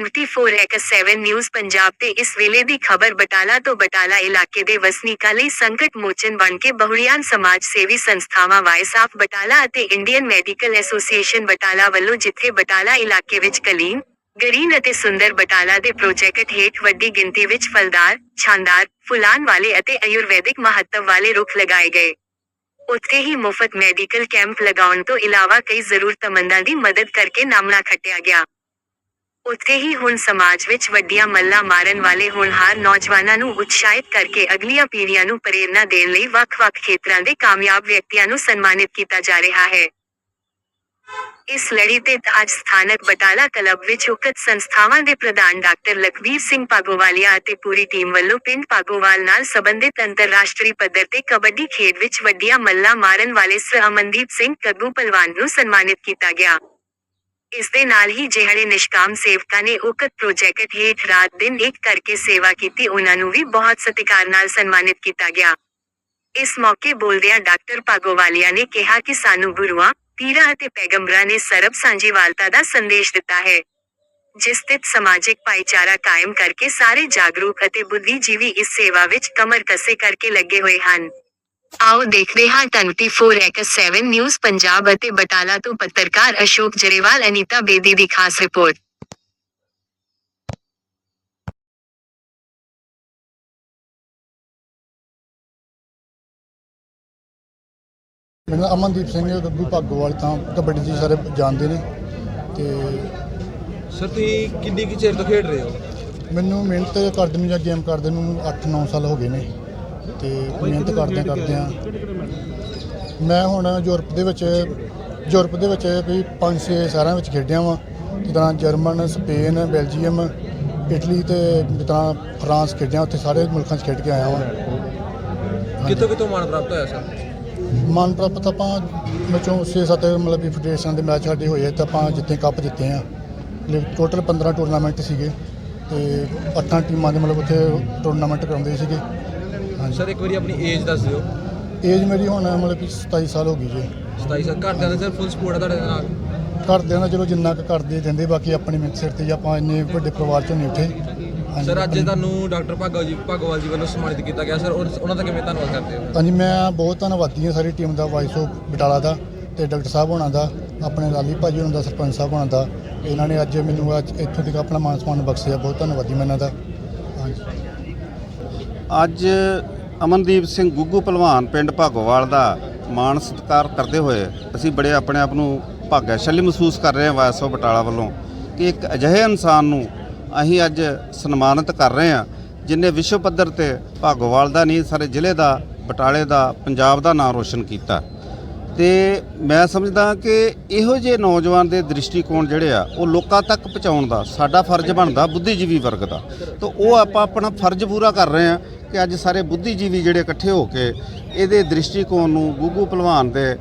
24x7 news Punjab ਤੇ ਇਸ ਵੇਲੇ ਦੀ ਖਬਰ ਬਟਾਲਾ ਤੋਂ ਬਟਾਲਾ ਇਲਾਕੇ ਦੇ ਵਸਨੀਕਾਂ ਲਈ ਸੰਕਟ ਮੋਚਨ ਬਣ ਕੇ ਬਹੁੜੀਆਂ ਸਮਾਜ ਸੇਵੀ ਸੰਸਥਾਵਾਂ ਵਾਇਸ ਆਫ ਬਟਾਲਾ ਅਤੇ ਇੰਡੀਅਨ ਮੈਡੀਕਲ ਐਸੋਸੀਏਸ਼ਨ ਬਟਾਲਾ ਵੱਲੋਂ ਜਿੱਥੇ ਬਟਾਲਾ ਇਲਾਕੇ ਵਿੱਚ ਕਲੀਨ, ਗਰੀਨ ਅਤੇ ਸੁੰਦਰ ਬਟਾਲਾ ਦੇ ਪ੍ਰੋਜੈਕਟ ਹੇਠ ਵੱਡੀ ਗਿਣਤੀ ਵਿੱਚ ਫਲਦਾਰ ਸ਼ਾਨਦਾਰ ਫੁਲਾਨ ਵਾਲੇ ਅਤੇ ਆਯੁਰਵੈਦਿਕ ਮਹੱਤਵ ਵਾਲੇ ਰੁੱਖ ਲਗਾਏ ਗਏ। ਉੱਥੇ ਹੀ ਮੁਫਤ ਮੈਡੀਕਲ ਕੈਂਪ ਲਗਾਉਣ ਤੋਂ ਇਲਾਵਾ ਕਈ ਜ਼ਰੂਰਤਮੰਦਾਂ ਦੀ ਮਦਦ ਕਰਕੇ ਨਾਮਣਾ ਖੱਟਿਆ ਗਿਆ। ਉੱਥੇ ਹੀ ਹੁਣ ਸਮਾਜ ਵਿੱਚ ਵੱਡੀਆਂ ਮੱਲਾਂ ਮਾਰਨ ਵਾਲੇ ਹੋਣਹਾਰ ਨੌਜਵਾਨਾਂ ਨੂੰ ਉਤਸ਼ਾਹਿਤ ਕਰਕੇ ਅਗਲੀਆਂ ਪੀੜ੍ਹੀਆਂ ਨੂੰ ਪ੍ਰੇਰਨਾ ਦੇਣ ਲਈ ਵੱਖ-ਵੱਖ ਖੇਤਰਾਂ ਦੇ ਕਾਮਯਾਬ ਵਿਅਕਤੀਆਂ ਨੂੰ ਸਨਮਾਨਿਤ ਕੀਤਾ ਜਾ ਰਿਹਾ ਹੈ। ਇਸ ਲੜੀ ਤੇ ਅੱਜ ਸਥਾਨਕ ਬਟਾਲਾ ਕਲੱਬ ਵਿੱਚ ਉਕਤ ਸੰਸਥਾਵਾਂ ਦੇ ਪ੍ਰਧਾਨ ਡਾਕਟਰ ਲਖਵੀਰ ਸਿੰਘ ਪਾਗੋਵਾਲੀਆ ਅਤੇ ਪੂਰੀ ਟੀਮ ਵੱਲੋਂ ਪਿੰਡ ਪਾਗੋਵਾਲ ਨਾਲ ਸੰਬੰਧਿਤ ਅੰਤਰਰਾਸ਼ਟਰੀ ਪੱਧਰ ਤੇ ਕਬੱਡੀ ਖੇਡ ਵਿੱਚ ਵੱਡੀਆਂ ਮੱਲਾਂ ਮਾਰਨ ਵਾਲੇ ਸਰ ਅਮਨਦੀਪ ਸਿੰਘ ਕੱਗੂ ਪਲਵਾਨ ਨੂੰ ਸਨਮਾਨਿਤ ਕੀਤਾ ਗਿਆ। ਇਸ ਦੇ ਨਾਲ ਹੀ ਜਿਹੜੇ ਨਿਸ਼ਕਾਮ ਸੇਵਕਾਂ ਨੇ ਉਕਤ ਪ੍ਰੋਜੈਕਟ ਹੇਠ ਰਾਤ ਦਿਨ ਇੱਕ ਕਰਕੇ ਸੇਵਾ ਕੀਤੀ, ਉਹਨਾਂ ਨੂੰ ਵੀ ਬਹੁਤ ਸਤਿਕਾਰ ਨਾਲ ਸਨਮਾਨਿਤ ਕੀਤਾ ਗਿਆ। ਇਸ ਮੌਕੇ ਬੋਲਦਿਆਂ ਡਾਕਟਰ ਪਾਗੋਵਾਲੀਆ ਨੇ ਕਿਹਾ ਕਿ ਸਾਨੂੰ ਗੁਰੂਆਂ, ਪੀਰਾਂ ਅਤੇ ਪੈਗੰਬਰਾਂ ਨੇ ਸਰਬ ਸਾਂਝੀਵਾਲਤਾ ਦਾ ਸੰਦੇਸ਼ ਦਿੱਤਾ ਹੈ, ਜਿਸ ਤੇ ਸਮਾਜਿਕ ਭਾਈਚਾਰਾ ਕਾਇਮ ਕਰਕੇ ਸਾਰੇ ਜਾਗਰੂਕ ਅਤੇ ਬੁੱਧੀਜੀਵੀ ਇਸ ਸੇਵਾ ਵਿੱਚ ਕਮਰ ਕਸੇ ਕਰਕੇ ਲੱਗੇ ਹੋਏ ਹਨ। ਆਓ ਦੇਖਦੇ ਹਾਂ 24x7 ਨਿਊਜ਼ ਪੰਜਾਬ ਅਤੇ ਬਟਾਲਾ ਤੋਂ ਪੱਤਰਕਾਰ ਅਸ਼ੋਕ ਜਰੇਵਾਲ ਅਨੀਤਾ ਬੇਦੀ ਦੀ ਖਾਸ ਰਿਪੋਰਟ। ਮੇਰਾ ਨਾਮ ਅਮਨਦੀਪ ਸਿੰਘ ਗੱਗੂ ਭਾਗੋਵਾਲ ਤਾਂ ਕਬੱਡੀ ਜੀ ਸਾਰੇ ਜਾਣਦੇ ਨੇ ਤੇ ਸਰ ਤੁਸੀਂ ਕਿੰਨੀ ਕੁ ਚਿਰ ਤੋਂ ਖੇਡ ਰਹੇ ਹੋ? ਮੈਨੂੰ ਮਿਹਨਤ ਕਰਦੇ ਨੂੰ ਜਾਂ ਗੇਮ ਕਰਦੇ ਨੂੰ 8-9 ਸਾਲ ਹੋ ਗਏ ਨੇ। ਤੇ ਮਿਹਨਤ ਕਰਦੇ ਕਰਦਿਆਂ। ਮੈਂ ਹੁਣ ਯੂਰਪ ਦੇ ਵਿੱਚ ਯੂਰਪ ਦੇ ਵਿੱਚ ਵੀ 5-6 ਸ਼ਹਿਰਾਂ ਵਿੱਚ ਖੇਡਿਆ ਵਾਂ। ਜਿੱਦਾਂ ਜਰਮਨ ਸਪੇਨ ਬੈਲਜੀਅਮ ਇਟਲੀ ਤੇ ਜਿੱਦਾਂ ਫਰਾਂਸ ਖੇਡਿਆ ਉੱਥੇ ਸਾਰੇ ਮੁਲਕਾਂ 'ਚ ਖੇਡ ਕੇ ਆਇਆ ਵਾਂ। ਕਿੱਥੋਂ ਕਿੱਥੋਂ ਮਾਣ ਪ੍ਰਾਪਤ ਹੋਇਆ ਸਰ? ਮਨ ਪ੍ਰਾਪਤ ਆਪਾਂ ਵਿੱਚੋਂ 6-7 ਮਤਲਬ ਵੀ ਫੈਡਰੇਸ਼ਨ ਦੇ ਮੈਚ ਸਾਡੇ ਹੋਏ ਤਾਂ ਆਪਾਂ ਜਿੱਤੇ ਕੱਪ ਜਿੱਤੇ ਆ। ਟੋਟਲ 15 ਟੂਰਨਾਮੈਂਟ ਸੀਗੇ ਤੇ ਅੱਠਾਂ ਟੀਮਾਂ ਦੇ ਮਤਲਬ ਉੱਥੇ ਟੂਰਨਾਮੈਂਟ ਕਰਾਉਂਦੇ ਸੀਗੇ। ਹਾਂਜੀ। ਸਰ ਇੱਕ ਵਾਰੀ ਆਪਣੀ ਏਜ ਦੱਸ ਦਿਓ। ਏਜ ਮੇਰੀ ਹੁਣ ਮਤਲਬ ਕਿ 27 ਸਾਲ ਹੋ ਗਈ ਜੀ। 27 ਸਾਲ। ਘਰਦਿਆਂ ਦਾ ਸਰ ਫੁੱਲ ਸਪੋਰਟ ਹੈ ਤੁਹਾਡੇ ਨਾਲ? ਘਰਦਿਆਂ ਨਾਲ ਚਲੋ ਜਿੰਨਾ ਕੁ ਕਰਦੇ ਦਿੰਦੇ ਬਾਕੀ ਆਪਣੀ ਮਿਹਨਤ ਸਿਰ ਤੇ ਆਪਾਂ ਇੰਨੇ ਵੱਡੇ ਪਰਿਵਾਰ ਚੋਂ ਨਹੀਂ ਉੱਠੇ। ਹਾਂਜੀ, ਸਰ ਅੱਜ ਆਪਣੀ- ਤੁਹਾਨੂੰ ਡਾਕਟਰ ਭਾਗੋ ਜੀ ਭਾਗੋਵਾਲ ਜੀ ਵੱਲੋਂ ਸਨਮਾਨਿਤ ਕੀਤਾ ਗਿਆ। ਸਰ ਔਰ ਉਹਨਾਂ ਦਾ ਕਿਵੇਂ ਧੰਨਵਾਦ ਕਰਦੇ ਹੋ? ਹਾਂਜੀ ਮੈਂ ਬਹੁਤ ਧੰਨਵਾਦੀ ਹਾਂ ਸਾਰੀ ਟੀਮ ਦਾ ਵਾਈਸ ਆਫ ਬਟਾਲਾ ਦਾ ਤੇ ਡਾਕਟਰ ਸਾਹਿਬ ਹੋਣਾ ਦਾ ਆਪਣੇ ਲਾਲੀ ਭਾਜੀ ਹੋਣਾ ਦਾ ਸਰਪੰਚ ਸਾਹਿਬ ਹੋਣਾ ਦਾ। ਇਹਨਾਂ ਨੇ ਅੱਜ ਮੈਨੂੰ ਅੱਜ ਇੱਥੋਂ ਤੱਕ ਆਪਣਾ ਮਾਨ ਸਨਮਾਨ ਬਖਸ਼ਿਆ। ਬਹੁਤ ਧੰਨਵਾਦੀ ਮੈਂ ਇਹਨਾਂ ਦਾ। ਹਾਂਜੀ। ਅੱਜ ਅਮਨਦੀਪ ਸਿੰਘ ਗੁੱਗੂ ਪਹਿਲਵਾਨ ਪਿੰਡ ਭਾਗੋਵਾਲ ਦਾ ਮਾਣ ਸਤਿਕਾਰ ਕਰਦੇ ਹੋਏ ਅਸੀਂ ਬੜੇ ਆਪਣੇ ਆਪ ਨੂੰ ਭਾਗਿਆਸ਼ਾਲੀ ਮਹਿਸੂਸ ਕਰ ਰਹੇ ਹਾਂ ਵਾਇਸ ਆਫ ਬਟਾਲਾ ਵੱਲੋਂ ਕਿ ਇੱਕ ਅਜਿਹੇ ਇਨਸਾਨ ਨੂੰ ਅਸੀਂ ਅੱਜ ਸਨਮਾਨਿਤ ਕਰ ਰਹੇ ਹਾਂ, ਜਿਨੇ ਵਿਸ਼ਵ ਪੱਧਰ ਤੇ ਭਾਗੋਵਾਲ ਦਾ ਨਹੀਂ, ਸਾਰੇ ਜ਼ਿਲ੍ਹੇ ਦਾ, ਬਟਾਲੇ ਦਾ, ਪੰਜਾਬ ਦਾ ਨਾਮ ਰੋਸ਼ਨ ਕੀਤਾ। ਤੇ ਮੈਂ ਸਮਝਦਾ ਕਿ ਇਹੋ ਜਿਹੇ ਨੌਜਵਾਨ ਦੇ ਦ੍ਰਿਸ਼ਟੀਕੋਣ ਜਿਹੜੇ ਆ, ਉਹ ਲੋਕਾਂ ਤੱਕ ਪਹੁੰਚਾਉਣ ਦਾ, ਸਾਡਾ ਫਰਜ਼ ਬਣਦਾ ਬੁੱਧੀਜੀਵੀ ਵਰਗ ਦਾ। ਤਾਂ ਉਹ ਆਪਾਂ ਆਪਣਾ ਫਰਜ਼ ਪੂਰਾ ਕਰ ਰਹੇ ਆ ਕਿ ਅੱਜ ਸਾਰੇ ਬੁੱਧੀਜੀਵੀ ਜਿਹੜੇ ਇਕੱਠੇ ਹੋ ਕੇ ਇਹਦੇ ਦ੍ਰਿਸ਼ਟੀਕੋਣ ਨੂੰ ਗੁੱਗੂ ਪਹਿਲਵਾਨ ਦੇ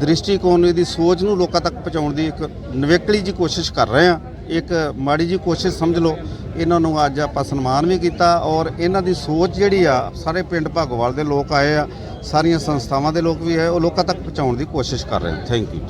ਦ੍ਰਿਸ਼ਟੀਕੋਣ ਨੂੰ, ਇਹਦੀ ਸੋਚ ਨੂੰ ਲੋਕਾਂ ਤੱਕ ਪਹੁੰਚਾਉਣ ਦੀ ਇੱਕ ਨਵੇਕਲੀ ਜੀ ਕੋਸ਼ਿਸ਼ ਕਰ ਰਹੇ ਆ ਇੱਕ ਮਾੜੀ ਜੀ ਕੋਸ਼ਿਸ਼ ਸਮਝ ਲਓ, ਇਹਨਾਂ ਨੂੰ ਅੱਜ ਆਪਾਂ ਸਨਮਾਨ ਵੀ ਕੀਤਾ ਔਰ ਇਹਨਾਂ ਦੀ ਸੋਚ ਜਿਹੜੀ ਆ, ਸਾਰੇ ਪਿੰਡ ਭਾਗੋਵਾਲ ਦੇ ਲੋਕ ਆਏ ਆ, ਸਾਰੀਆਂ ਸੰਸਥਾਵਾਂ ਦੇ ਲੋਕ ਵੀ ਆਏ, ਉਹ ਲੋਕਾਂ ਤੱਕ ਪਹੁੰਚਾਉਣ ਦੀ ਕੋਸ਼ਿਸ਼ ਕਰ ਰਹੇ ਥੈਂਕ ਯੂ